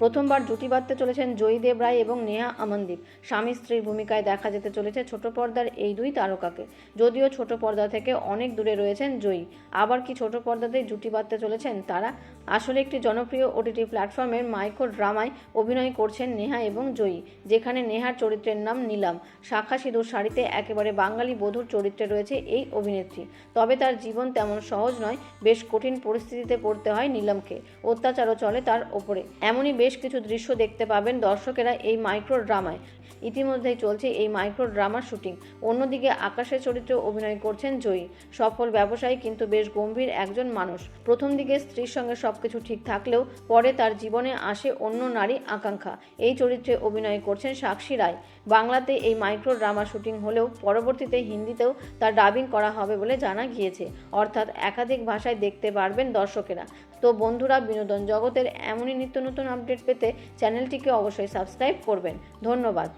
প্রথমবার জুটি বাঁধতে চলেছেন জয়ীদেব রায় এবং নেহা আমনদীপ। স্বামী স্ত্রীর ভূমিকায় দেখা যেতে চলেছে ছোট পর্দার এই দুই তারকাকে। যদিও ছোট পর্দা থেকে অনেক দূরে রয়েছেন জয়ী, আবার কি ছোট পর্দাতেই জুটি বাঁধতে চলেছেন তারা? আসলে একটি জনপ্রিয় ওটিটি প্ল্যাটফর্মের মাইক্রো ড্রামায় অভিনয় করছেন নেহা এবং জয়ী, যেখানে নেহার চরিত্রের নাম নীলাম। শাখা সিঁদুর শাড়িতে একেবারে বাঙালি বধূর চরিত্রে রয়েছে এই অভিনেত্রী। তবে তার জীবন তেমন সহজ নয়, বেশ কঠিন পরিস্থিতিতে পড়তে হয় নীলামকে। অত্যাচারও চলে তার ওপরে। এমনই বেশ কিছু দৃশ্য দেখতে পাবেন দর্শকেরা এই মাইক্রো ড্রামায় ইতিমধ্যেই চলছে এই মাইক্রো ড্রামার শুটিং। অন্যদিকে আকাশের চরিত্রে অভিনয় করছেন জয়ী। সফল ব্যবসায়ী কিন্তু বেশ গম্ভীর একজন মানুষ। প্রথম দিকে স্ত্রীর সঙ্গে সবকিছু ঠিক থাকলেও পরে তার জীবনে আসে অন্য নারী আকাঙ্ক্ষা। এই চরিত্রে অভিনয় করছেন সাক্ষী রায়। বাংলাতে এই মাইক্রো ড্রামা শুটিং হলেও পরবর্তীতে হিন্দিতেও তার ডাবিং করা হবে বলে জানা গিয়েছে। অর্থাৎ একাধিক ভাষায় দেখতে পারবেন দর্শকেরা। তো বন্ধুরা বিনোদন জগতের এমনই নিত্য নতুন আপডেট পেতে চ্যানেলটিকে অবশ্যই সাবস্ক্রাইব করবেন। ধন্যবাদ।